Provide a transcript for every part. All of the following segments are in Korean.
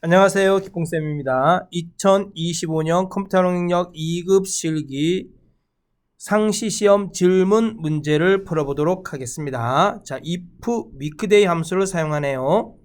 안녕하세요. 기봉쌤입니다. 2025년 컴퓨터 능력 2급 실기 상시 시험 질문 문제를 풀어보도록 하겠습니다. 자, if weekday 함수를 사용하네요.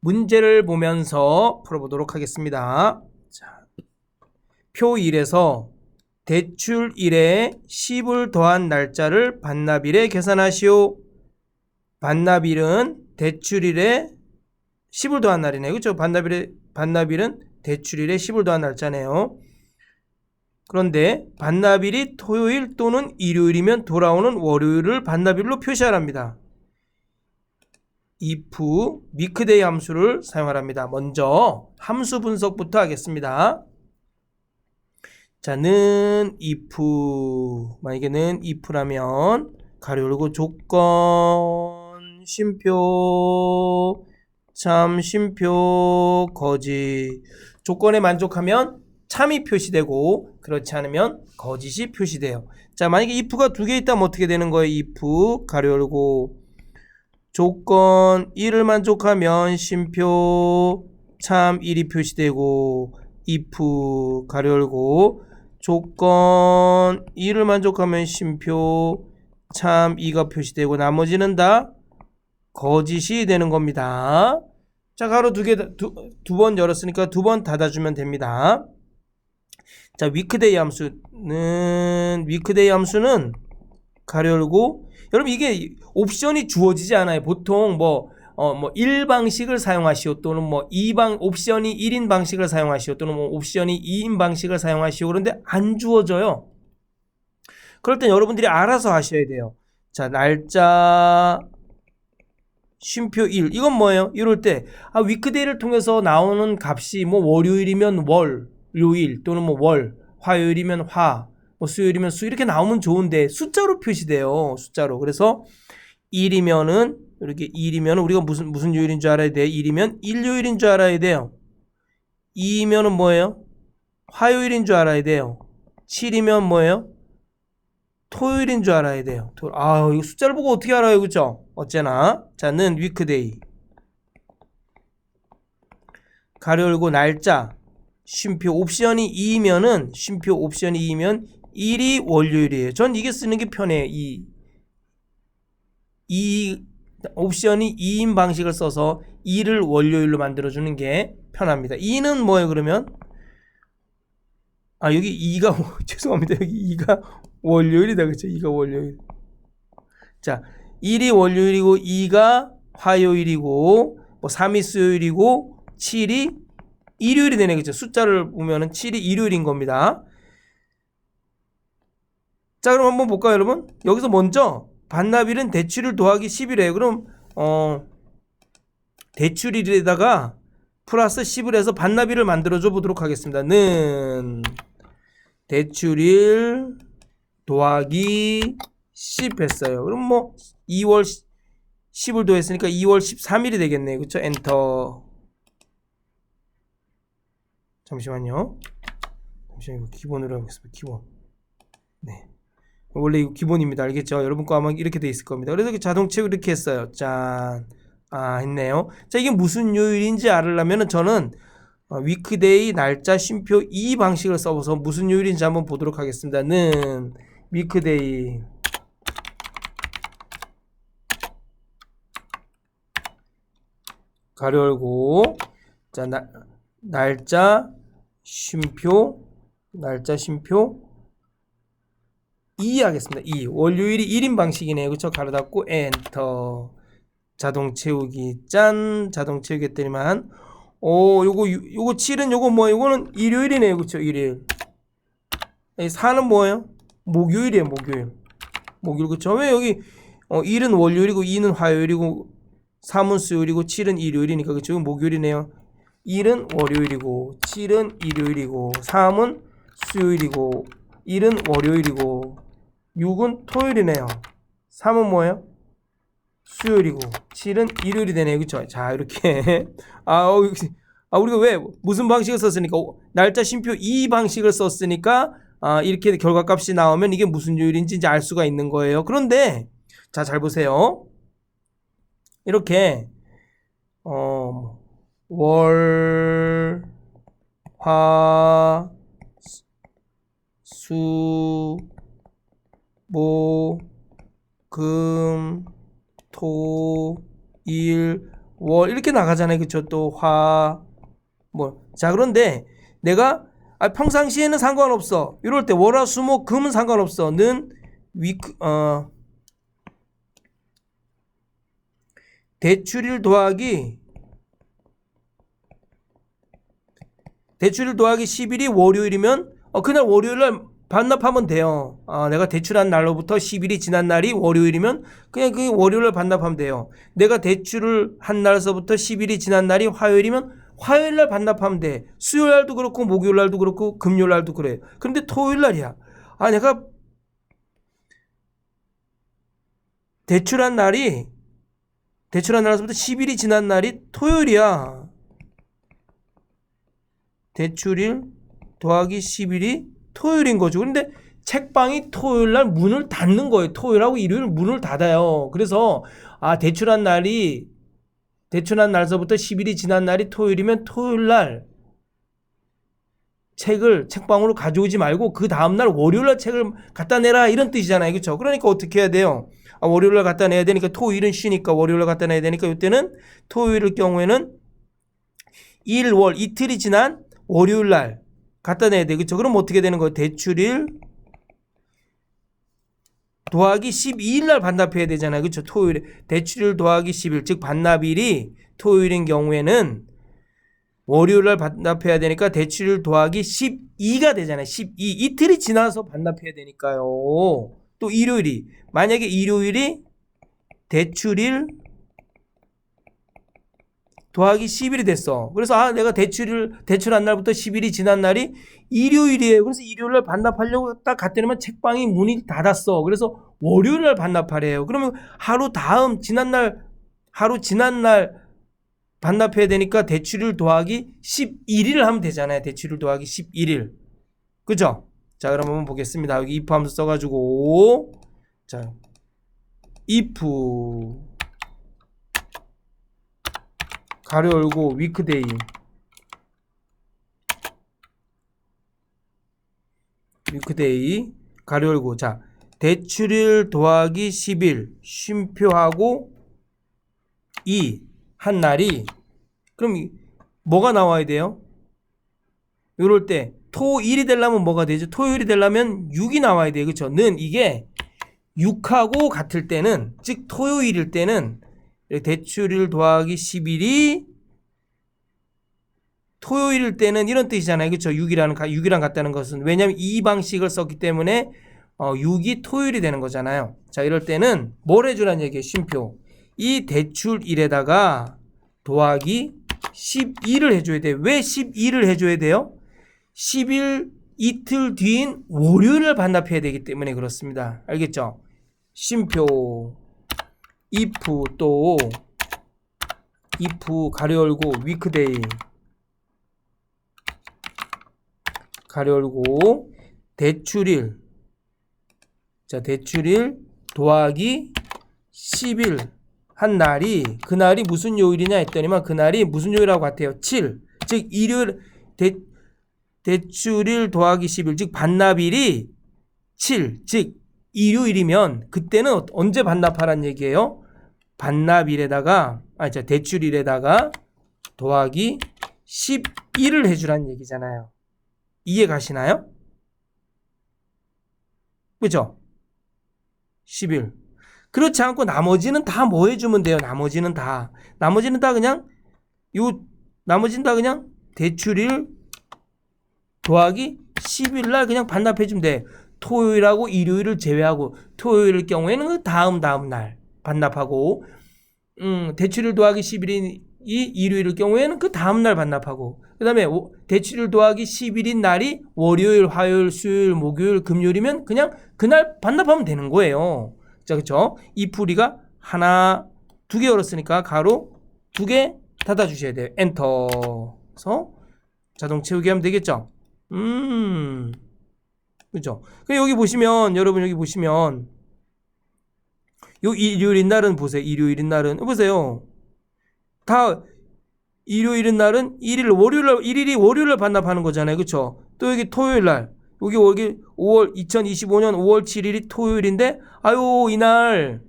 문제를 보면서 풀어보도록 하겠습니다. 자, 표 1에서 대출 1에 10을 더한 날짜를 반납일에 계산하시오. 반납일은 대출일에 10을 더한 날이네요. 그렇죠? 반납일에 반납일은 대출일에 10을 더한 날짜네요. 그런데 반납일이 토요일 또는 일요일이면 돌아오는 월요일을 반납일로 표시하랍니다. if weekday 함수를 사용하랍니다. 먼저 함수 분석부터 하겠습니다. 자, 는 if 만약에 는 if라면 가로 열고 조건 쉼표 참 쉼표 거짓 조건에 만족하면 참이 표시되고 그렇지 않으면 거짓이 표시돼요. 자 만약에 if가 두 개 있다면 어떻게 되는 거예요? if 가로 열고 조건 1을 만족하면 쉼표 참 1이 표시되고 if 가로 열고 조건 1을 만족하면 쉼표 참 2가 표시되고 나머지는 다 거짓이 되는 겁니다. 자, 가로 두 개, 두, 두 번 열었으니까 두 번 닫아주면 됩니다. 자, 위크데이 함수는, 위크데이 함수는 가로 열고, 여러분 이게 옵션이 주어지지 않아요. 보통 뭐, 어, 뭐, 1방식을 사용하시오. 또는 뭐, 2방, 옵션이 1인 방식을 사용하시오. 또는 뭐, 옵션이 2인 방식을 사용하시오. 그런데 안 주어져요. 그럴 땐 여러분들이 알아서 하셔야 돼요. 자, 날짜, 쉼표 1. 이건 뭐예요? 이럴 때, 아, 위크데이를 통해서 나오는 값이 뭐 월요일이면 월, 요일, 또는 뭐 월, 화요일이면 화, 뭐 수요일이면 수, 이렇게 나오면 좋은데, 숫자로 표시돼요. 숫자로. 그래서 1이면은, 이렇게 1이면 우리가 무슨, 무슨 요일인 줄 알아야 돼? 1이면 일요일인 줄 알아야 돼요. 2이면은 뭐예요? 화요일인 줄 알아야 돼요. 7이면 뭐예요? 토요일인 줄 알아야 돼요. 토... 아, 이거 숫자를 보고 어떻게 알아요, 그죠? 어째나 자 는 위크데이 가로 열고 날짜 쉼표 옵션이 2이면은 쉼표 옵션이 2이면 1이 월요일이에요. 전 이게 쓰는 게 편해요. 이, 이 옵션이 2인 방식을 써서 2를 월요일로 만들어 주는 게 편합니다. 2는 뭐예요, 그러면? 아, 여기 2가, 죄송합니다. 여기 2가 월요일이다. 그쵸? 2가 월요일. 자, 1이 월요일이고 2가 화요일이고 뭐 3이 수요일이고 7이 일요일이 되네. 그죠? 숫자를 보면은 7이 일요일인 겁니다. 자, 그럼 한번 볼까요, 여러분? 여기서 먼저 반납일은 대출일 더하기 10이래요. 그럼 어 대출일에다가 플러스 10을 해서 반납일을 만들어 줘 보도록 하겠습니다. 는 대출일 더하기 10 했어요. 그럼 뭐 2월 10을 더했으니까 2월 13일이 되겠네. 그쵸? 엔터. 잠시만요. 잠시만 이거 기본으로 하겠습니다. 기본. 네. 원래 이거 기본입니다. 알겠죠? 여러분 거 아마 이렇게 돼 있을 겁니다. 그래서 자동 채우 이렇게 했어요. 짠. 아, 했네요. 자, 이게 무슨 요일인지 알으려면 저는 어, 위크데이 날짜 쉼표 이 방식을 써서 무슨 요일인지 한번 보도록 하겠습니다. 는 위크데이 가로 열고 자 나, 날짜 쉼표 날짜 쉼표 2 하겠습니다. 2 월요일이 1인 방식이네요. 그쵸? 가로 닫고 엔터 자동 채우기 짠 자동 채우기 했더니만 오 요거 요거 7은 요거 뭐 요거는 일요일이네요. 그쵸? 일요일 4는 뭐예요? 목요일이에요. 목요일 목요일 그쵸? 왜 여기 어, 1은 월요일이고 2는 화요일이고 3은 수요일이고 7은 일요일이니까 그쵸? 목요일이네요. 1은 월요일이고 7은 일요일이고 3은 수요일이고 1은 월요일이고 6은 토요일이네요. 3은 뭐예요? 수요일이고 7은 일요일이 되네요. 그쵸? 자 이렇게 아, 어, 아 우리가 왜 무슨 방식을 썼으니까 날짜 쉼표 이 방식을 썼으니까 아, 이렇게 결과값이 나오면 이게 무슨 요일인지 이제 알 수가 있는 거예요. 그런데 자 잘 보세요. 이렇게 어, 월 화, 수, 목, 금, 토, 일, 월 이렇게 나가잖아요. 그쵸? 또 화, 뭐. 자, 그런데 내가 아, 평상시에는 상관없어. 이럴 때 월화, 수, 목, 금은 상관없어. 는 위크 어 대출일 더하기 대출일 더하기 10일이 월요일이면 어, 그날 월요일 날 반납하면 돼요. 아, 내가 대출한 날로부터 10일이 지난 날이 월요일이면 그냥 그 월요일 날 반납하면 돼요. 내가 대출을 한 날서부터 10일이 지난 날이 화요일이면 화요일 날 반납하면 돼. 수요일 날도 그렇고 목요일 날도 그렇고 금요일 날도 그래. 그런데 토요일 날이야. 아, 내가 대출한 날이 대출한 날서부터 10일이 지난 날이 토요일이야. 대출일 더하기 10일이 토요일인 거죠. 근데 책방이 토요일 날 문을 닫는 거예요. 토요일하고 일요일 문을 닫아요. 그래서 아 대출한 날이 대출한 날서부터 10일이 지난 날이 토요일이면 토요일 날 책을 책방으로 가져오지 말고 그 다음 날 월요일 날 책을 갖다 내라 이런 뜻이잖아요. 그렇죠? 그러니까 어떻게 해야 돼요? 아, 월요일 날 갖다 내야 되니까 토일은 쉬니까 월요일 날 갖다 내야 되니까 이때는 토요일의 경우에는 일, 월 이틀이 지난 월요일 날 갖다 내야 돼. 그렇죠? 그럼 어떻게 되는 거예요? 대출일 더하기 12일 날 반납해야 되잖아요. 그렇죠? 토요일에 대출일 더하기 10일 즉 반납일이 토요일인 경우에는 월요일 날 반납해야 되니까 대출일 더하기 12가 되잖아요. 12 이틀이 지나서 반납해야 되니까요. 또 일요일이 만약에 일요일이 대출일 더하기 10일이 됐어. 그래서 아 내가 대출을 대출한 날부터 10일이 지난 날이 일요일이에요. 그래서 일요일 날 반납하려고 딱 갔더니만 책방이 문이 닫았어. 그래서 월요일 날 반납하래요. 그러면 하루 다음 지난 날 하루 지난 날 반납해야 되니까 대출일 더하기 11일 하면 되잖아요. 대출일 더하기 11일. 그죠? 자, 그럼 한번 보겠습니다. 여기 if 함수 써가지고 자, if 가로 열고 weekday weekday 가로 열고 자 대출일 더하기 10일 쉼표하고 2 한 날이 그럼 이- 뭐가 나와야 돼요? 이럴 때 토일이 되려면 뭐가 되죠? 토요일이 되려면 6이 나와야 돼요. 그렇죠? 는 이게 6하고 같을 때는 즉 토요일일 때는 대출일 더하기 10일이 토요일일 때는 이런 뜻이잖아요. 그렇죠? 6이라는 6이랑 같다는 것은 왜냐하면 이 방식을 썼기 때문에 어, 6이 토요일이 되는 거잖아요. 자, 이럴 때는 뭘 해주라는 얘기예요. 쉼표. 이 대출일에다가 더하기 12를 해줘야 돼요. 왜 12를 해줘야 돼요? 10일 이틀 뒤인 월요일을 반납해야 되기 때문에 그렇습니다. 알겠죠? 쉼표 if 또 if 가로 열고 weekday 가로 열고 대출일 자 대출일 더하기 10일 한 날이 그날이 무슨 요일이냐 했더니만 그날이 무슨 요일이라고 같아요 7. 즉 일요일 대, 대출일 더하기 10일 즉 반납일이 7. 즉 일요일이면 그때는 어- 언제 반납하란 얘기예요? 반납일에다가 아 자 대출일에다가 더하기 11을 해주란 얘기잖아요. 이해 가시나요? 그죠? 10일. 그렇지 않고 나머지는 다 뭐 해주면 돼요? 나머지는 다. 나머지는 다 그냥 요 나머지는 다 그냥 대출일 더하기 10일 날 그냥 반납해주면 돼. 토요일하고 일요일을 제외하고 토요일일 경우에는 그 다음 다음 날 반납하고 음, 대출일 더하기 10일이 일요일일 경우에는 그 다음 날 반납하고 그다음에 오- 대출일 더하기 10일인 날이 월요일, 화요일, 수요일, 목요일, 금요일이면 그냥 그날 반납하면 되는 거예요. 자, 그렇죠? 이 풀이가 하나, 두 개 열었으니까 가로 두 개 닫아 주셔야 돼요. 엔터. 서 자동 채우기 하면 되겠죠? 음. 그죠? 그 여기 보시면 여러분 여기 보시면 요 일요일인 날은 보세요. 일요일인 날은 보세요. 다 일요일인 날은 1일 월요일 날 1일이 월요일 날 반납하는 거잖아요. 그렇죠? 또 여기 토요일 날 여기 여기 5월 2025년 5월 7일이 토요일인데 아유 이날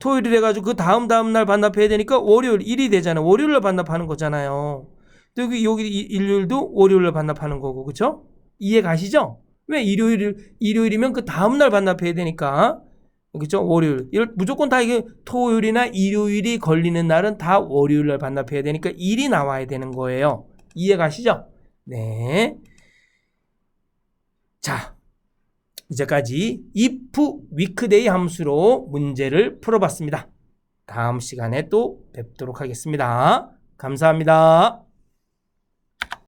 토요일이래 가지고 그 다음 다음 날 반납해야 되니까 월요일 1이 되잖아요. 월요일 날 반납하는 거잖아요. 또 여기 여기 이- 일요일도 월요일 날 반납하는 거고. 그렇죠? 이해 가시죠? 왜 일요일 일요일이면 그 다음 날 반납해야 되니까. 그렇죠? 월요일. 이럴 무조건 다 이게 토요일이나 일요일이 걸리는 날은 다 월요일 날 반납해야 되니까 일이 나와야 되는 거예요. 이해 가시죠? 네. 자, 이제까지 if weekday 함수로 문제를 풀어봤습니다. 다음 시간에 또 뵙도록 하겠습니다. 감사합니다.